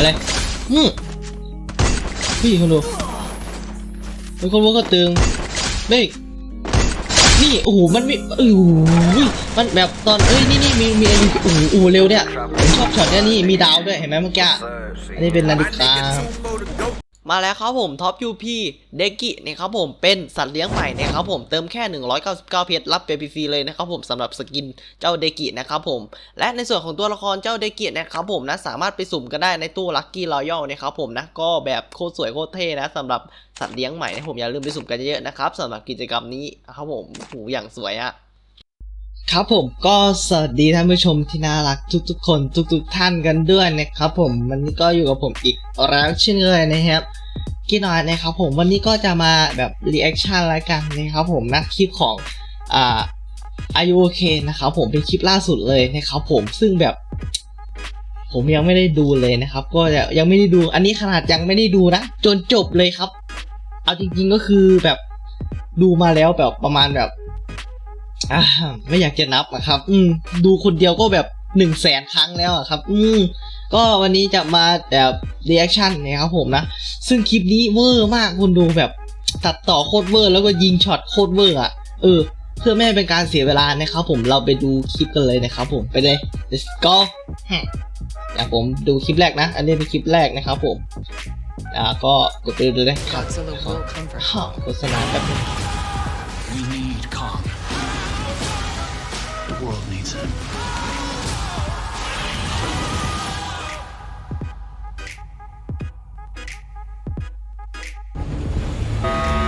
อะไรอืมพี่คนดูเป็นคนวัวก็ตึงเบ้นี่โอ้โหมันไม่เออมันแบบตอนเอ้ยนี่นี่มีมีอะไรโอ้โหโอ้โหเร็วเนี่ยผมชอบช็อตเนี้ยนี่มีดาวด้วยเห็นไหมเมื่อกี้อันนี้เป็นนาฬิกา มาแล้วครับผมท็อปยูพีเดกินะครับผมเป็นสัตว์เลี้ยงใหม่นะครับผมเติมแค่ 199 เพชรรับเปพีซีเลยนะครับผมสำหรับสกินเจ้าเดกินะครับผมและในส่วนของตัวละครเจ้าเดกินะครับผมนะสามารถไปสุ่มกันได้ในตู้ลัคกี้รอยัลนะครับผมนะก็แบบโคตรสวยโคตรเท่นะสำหรับสัตว์เลี้ยงใหม่นะผมอย่าลืมไปสุ่มกันเยอะๆนะครับสำหรับกิจกรรมนี้ครับผมหูอย่างสวยอะ ครับผมก็สวัสดีท่านผู้ชมที่น่ารักทุกๆ คนทุก ๆ ท่านกันด้วยนะครับผมวันนี้ก็อยู่กับผมอีกแล้วเช่นเคยนะครับกี่น้อยนะครับผมวันนี้ก็จะมาแบบรีแอคชั่นรายการนะครับผมนะคลิปของอ่าอายุโอเคนะครับผมเป็นคลิปล่าสุดเลยนะครับผมซึ่งแบบผมยังไม่ได้ดูเลยนะครับ ก็ยังไม่ได้ดู อันนี้ขนาดยังไม่ได้ดูนะจนจบเลยครับ เอาจริง ๆก็คือแบบดูมาแล้วแบบประมาณแบบ อ่าไม่อยากจะนับอะครับ อืม ดูคนเดียวก็แบบหนึ่งแสนครั้งแล้วอะครับ อืม ก็วันนี้จะมาแบบรีแอคชั่นนะครับผมนะ ซึ่งคลิปนี้เวอร์มากคุณดูแบบตัดต่อโคตรเวอร์แล้วก็ยิงช็อตโคตรเวอร์อะเออ เพื่อไม่ให้เป็นการเสียเวลานะครับผมเราไปดูคลิปกันเลยนะครับผมไปเลย let's go ฮึอย่างผมดูคลิปแรกนะ อันนี้เป็นคลิปแรกนะครับผม อ่าก็กดไปดูเลยครับ Godzilla will come for ข้าวโฆษณาแบบ needs him.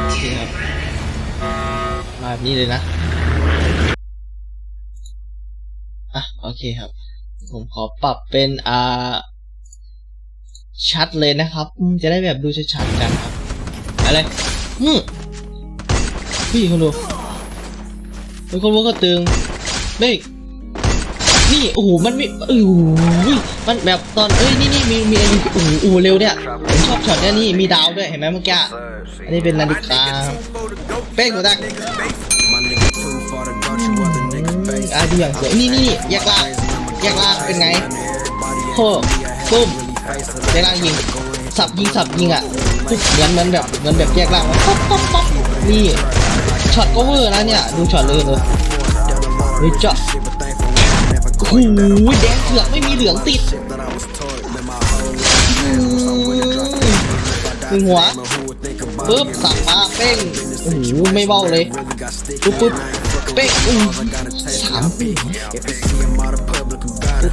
โอเครับมาแบบนี้เลยนะ อะ โอเคครับ ผมขอปรับเป็น อ่า ชัดเลยนะครับ จะได้แบบดูชัดๆกันครับ อะไรอืมพี่คนดูเป็นคนว่าก็ตึงเบ้ นี่โอ้โหมันไม่เออมันแบบตอนเอ้ยนี่นี่มีมีอะไรโอ้โหโอ้เร็วเนี่ยผมชอบช็อตเนี้ยนี่มีดาวด้วยเห็นไหมเมื่อกี้อันนี้เป็นนาฬิกาเป้งหัวดักอะดูอย่างสวยนี่นี่แยกล่างแยกล่างเป็นไงโค้ปุ้มแยกล่างยิงสับยิงสับยิงอะเหมือนเหมือนแบบเหมือนแบบแยกล่างป๊อปป๊อปป๊อปนี่ช็อตก็เวอร์นะเนี่ยดูช็อตเลยเลยเฮ้ยเจาะ หแดงเถือกไม่มีเหลืองติดอืมหนึ่งหัวปึ๊บสับมาเป้งโอ้โหไม่เบ้าเลยปึ๊บปึ๊บเป้งอู้สาม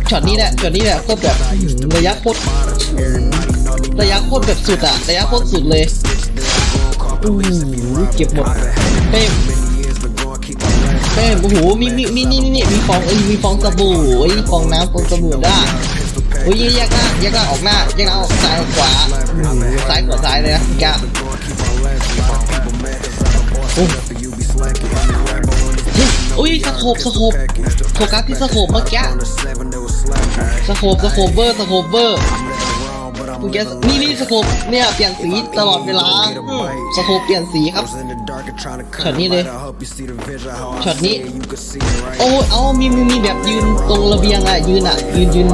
ช็อตนี้แหละช็อตนี้แหละโคตรแบบอื้อหือระยะโคตรระยะโคตรแบบสุดอะระยะโคตรสุดเลยอู้หูเก็บหมดเป้ง เป้งโอ้โหมีมีมีนี่นี่มีฟองเอ้ยมีฟองสบู่เอ้ยฟองน้ำฟองสบู่ได้โอ้ยแยกหน้าแยกหน้าออกหน้าแยกหน้าออกซ้ายออกขวาซ้ายขวาซ้ายเลยนะแกะโอ้อุ้ยสโคบสโคบโฟกัสที่สโคบเมื่อกี้สโคบสโคบเวอร์สโคบเวอร์ เมื่อกี้นี่นี่สโคบเนี่ยเปลี่ยนสีตลอดเวลาอืมสโคบเปลี่ยนสีครับช็อตนี้เลยช็อตนี้โอ้ยเอามีมีมีแบบยืนตรงระเบียงอะยืนอะยืนยืน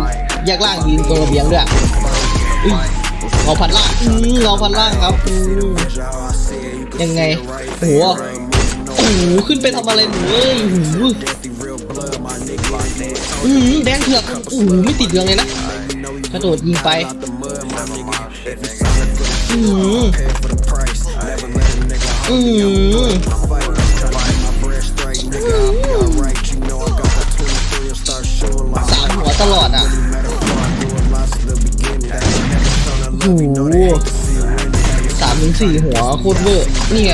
แยกล่างยืนตรงระเบียงด้วยอุ้ยเงาพันล่างอืมเงาพันล่างครับอืมยังไงโอ้โหโอ้โหขึ้นไปทำอะไรหนูเอ้ยโอ้โหอืมแดงเถือกโอ้โหไม่ติดเรืองเลยนะกระโดดยิงไป อืมอืมสามหัวตลอดอะโอ้สามถึงสี่หัวโคตรเวอร์นี่ไง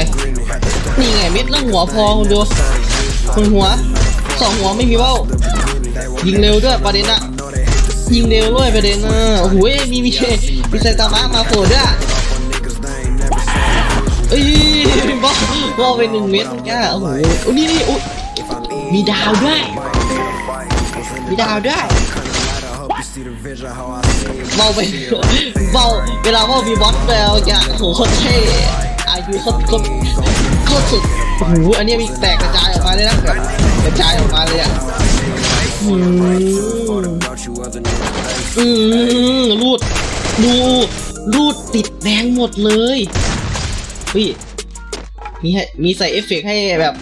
นี่ไงเม็ดละหัวพอคุณดูคุณหัวสองหัวไม่มีเบ้า ยิงเร็วด้วยประเด็นอะยิงเร็วด้วยประเด็นอะโอ้โหมีมี มีไซตามะมาโผล่ด้วยเอ้ยบอลบอลไปหนึ่งเม็ดก้าโอ้โหโอ้นี่นี่อุ๊ยมีดาวด้วย มีดาวด้วยเบาไปเบาเวลาเบามีบอสแล้วอย่างโอ้โหโคตรเท่อายุโคตรโคตรโคตรสุดโอ้โหอันนี้มีแตกกระจายออกมาเลยนะแบบกระจายออกมาเลยอะอืมอืมรูด ดูรูดติดแดงหมดเลยเฮ้ยมีให้มีใส่เอฟเฟกให้แบบ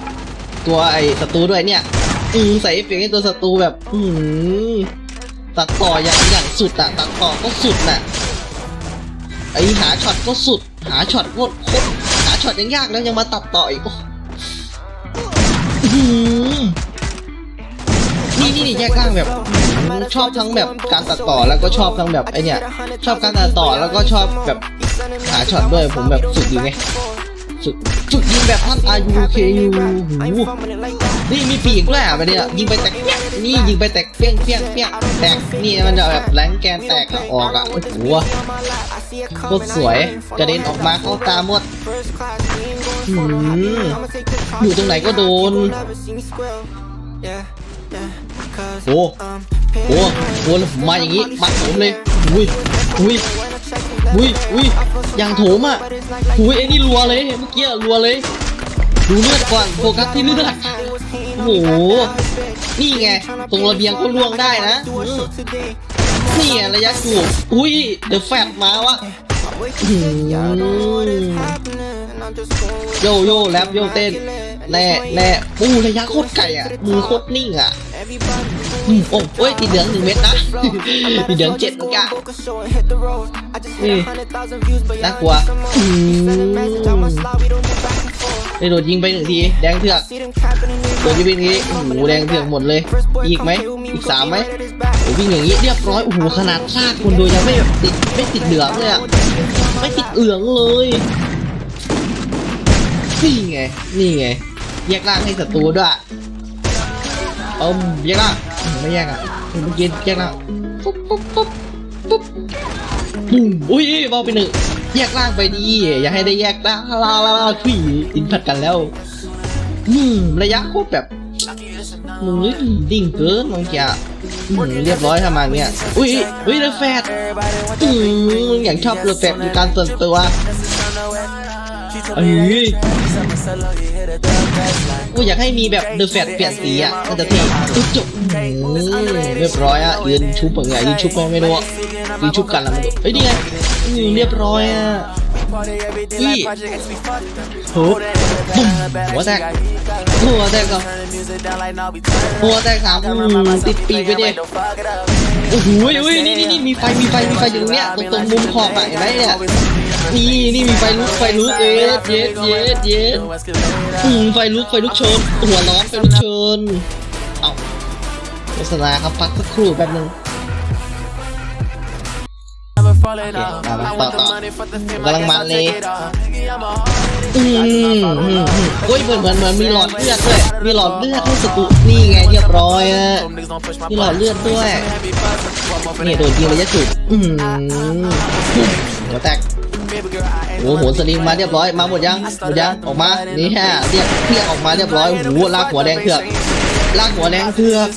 ตัวไอ้ศัตรูด้วยเนี่ย อืมใส่เอฟเฟกให้ตัวศัตรูแบบ อืมตัดต่ออย่างอย่างสุดอะตัดต่อก็สุดน่ะไอหาช็อตก็สุด หาช็อตโคตรโคตรหาช็อตยังยากแล้วยังมาตัดต่ออีกโอ้ อื้อหือนี่นี่แยกร่างแบบชอบทั้งแบบการตัดต่อแล้วก็ชอบทั้งแบบไอเนี่ยชอบการตัดต่อแล้วก็ชอบแบบหาช็อตด้วยผมแบบฝึกอยู่ไงฝึกฝึกยิงแบบท่านอายุเคยูหูนี่มีปีกด้วยอะมันเนี่ยยิงไปแตกเปี้ยนี่ยิงไปแตกเปี้ยงเปี้ยงเปี้ยงแตกนี่มันจะแบบแรงแกนแตกอะออกอะโอ้โหโคตรสวยกระเด็นออกมาเข้าตาหมดอยู่ตรงไหนก็โดน โอ้โหโอ้โหมาอย่างงี้มาผมเลยอุ้ยอุ้ยอุ้ยอุ้ยอย่างโถมอะอุ้ยไอ้นี่รัวเลยเมื่อกี้รัวเลย ดูเลือดก่อนโฟกัสที่เลือดโอ้โหนี่ไงตรงระเบียงก็ล่วงได้นะนี่ระยะจูบอุ้ยเดอะแฟตมาวะโยโย่แรปโยเต้น แน่แน่ปูระยะโคตรไกลอะมือโคตรนิ่งอะอืมโอ้โอ้ยติดเหลืองหนึ่งเม็ดนะติดเหลืองเจ็ดเหมือนกันนี่น่ากลัวอืมได้โดนยิงไปหนึ่งทีแดงเถือกโดนยิงไปหนึ่งทีโอ้โหแดงเถือกหมดเลย อีกไหมอีกสามไหมโอ้วิ่งอย่างนี้เรียบร้อยโอ้โหขนาดซากคนโดยยังไม่แบบติดไม่ติดเหลืองเลยอะไม่ติดเหลืองเลยนี่ไงนี่ไง แยกร่างให้ศัตรูด้วยเอมแยกละไม่แยกอะเมื่อกี้แยกละปุ๊บปุ๊บปุ๊บปุ๊บปุ้มอุ้ยเบาไปหนึ่งแยกล่างไปดีอย่าให้ได้แยกล่างลาลาลาพี่อินผัดกันแล้วอืมระยะโคตรแบบมึงดิ่งเกินบางทีอะเรียบร้อยทำมาเนี้ยอุ้ยอุ้ยเดอะแฟดอืมอย่างชอบเดอะแฟดอยู่การส่วนตัวเอ้ย กูอยากให้มีแบบเดอะแฟตเปลี่ยนสีอะก็จะเท่ตุ๊จบอืมเรียบร้อยอะยืนชุบอย่างเงี้ยยืนชุบก็ไม่รู้อะยืนชุบกันแล้วมันดูเฮ้ยนี่ไงเรียบร้อยอะพี่โหบุ้มหัวแตกหัวแตกก็หัวแตกสามอืมติดปีกไปดิโอ้โหอุ้ยนี่นี่นี่มีไฟมีไฟมีไฟอยู่ตรงเนี้ยตรงตรงมุมขอบอะเห็นไหมเนี่ย นี่นี่มีไฟลุกไฟลุกเย็ดเย็ดเย็ดเย็ดอืมไฟลุกไฟลุกโชน หัวร้อนไฟลุกโชน เอาโฆษณาครับพักสักครู่แป๊บนึงโอเคมามาต่อต่อกำลังมันเลยอืมอืมอืมโอ้ยเหมือนเหมือนเหมือนมีหลอดเลือดด้วย มีหลอดเลือดให้สตุนี่ไงเรียบร้อยอะมีหลอดเลือดด้วยนี่โดนยิงระยะจุดอืมหัวแตก โอ้โหสลิงมาเรียบร้อยมาหมดยังหมดยังออกมานี่ฮะเรียกเรียกออกมาเรียบร้อยโอ้โหลากหัวแดงเถือกลากหัวแดงเถือก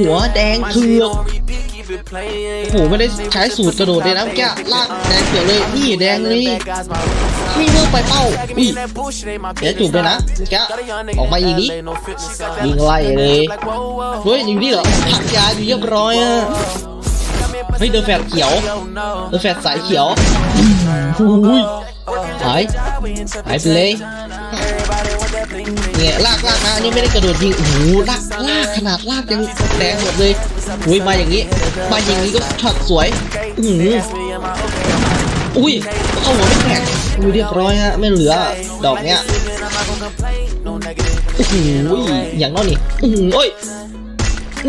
หัวแดงเถือกโอ้โหไม่ได้ใช้สูตรกระโดดเลยนะแกลากแดงเถือกเลยนี่แดงเลยนี่เมื่อไปเป้าอุ้ยเดี๋ยวจูบเลยนะแกออกมาอีกนี้ยิงไล่เลยเฮ้ยยิงนี่เหรอผักยาอยู่เรียบร้อยอะ เฮ้ยเดอะแฟดเขียวเดอะแฟดสายเขียวอุ้ยหายหายไปเลยเนี่ยลากลากนะอันนี้ไม่ได้กระโดดยิงโอ้โหลากลากขนาดลากยังแดงหมดเลยอุ้ยมาอย่างนี้มาอย่างนี้ก็ช็อตสวยอือหืออุ้ยเข้าหัวไม่แตกอุ้ยเรียบร้อยฮะไม่เหลือดอกเนี้ยโอ้โหอย่างน้อยนี่อือหือโอ้ย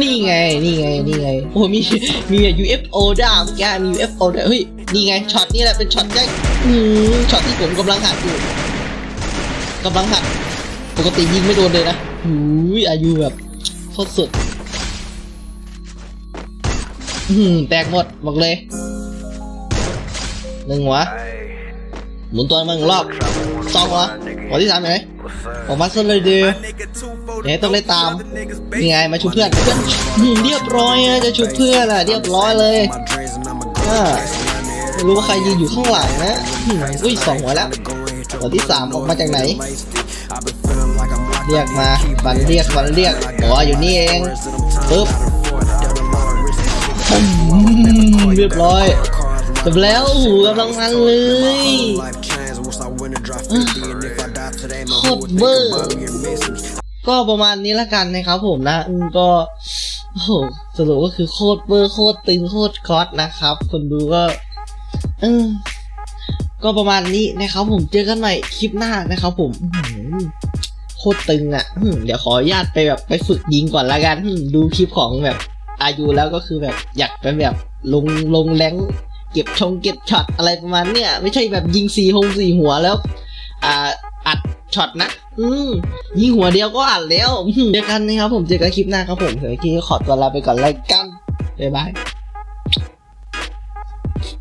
นี่ไง นี่ไง นี่ไง โอ้มี มี UFO ดามแกมี UFO ด้วยเฮ้ย นี่ไง ช็อตนี้แหละ เป็นช็อตแรกอืมช็อตที่ผมกำลังหัดอยู่กำลังหัด ปกติยิงไม่โดนเลยนะหูยอายุแบบโคตรสุด อืมแตกหมด บอกเลย หนึ่งหัวหมุนตัวมึงรอบสองหัวหัวที่สามไหนออกมาส้นเลยดีอ ย่าให้ต้องได้ตามนี่ไงมาชุบเพื่อนเพื่อนเรียบร้อยจะชุบเพื่อนอะเรียบร้อยเลยอ่าไม่รู้ว่าใครยืนอยู่ข้างหลังนะอุ้ยสองหัวแล้วหัวที่สามออกมาจากไหน เรียกมาบันเรียกบันเรียกอ๋ออยู่นี่เองปึ๊บอืมเรียบร้อยจบแล้วโอ้โหกำลังมันเลยโคตรเวอร์ ก็ประมาณนี้ละกันนะครับผมนะอืมก็โอ้โหสรุปก็คือโคตรเบอร์โคตรตึงโคตรคอสนะครับ คนดูก็เออก็ประมาณนี้นะครับผมเจอกันใหม่คลิปหน้านะครับผมโคตรตึงอะเดี๋ยวขออนุญาตไปแบบไปฝึกยิงก่อนละกันดูคลิปของแบบอายุแล้วก็คือแบบอยากไปแบบลงลงแรงเก็บชงเก็บช็อตอะไรประมาณเนี้ยไม่ใช่แบบยิงสี่หงสี่หัวแล้ว อ่า อัดช็อตนะ อืมยิงหัวเดียวก็อัดแล้วเจอกันนะครับผมเจอกันคลิปหน้าครับผมเดี๋ยวคลิปนี้ขอตัวลาไปก่อนไล้วกันบ๊ายบาย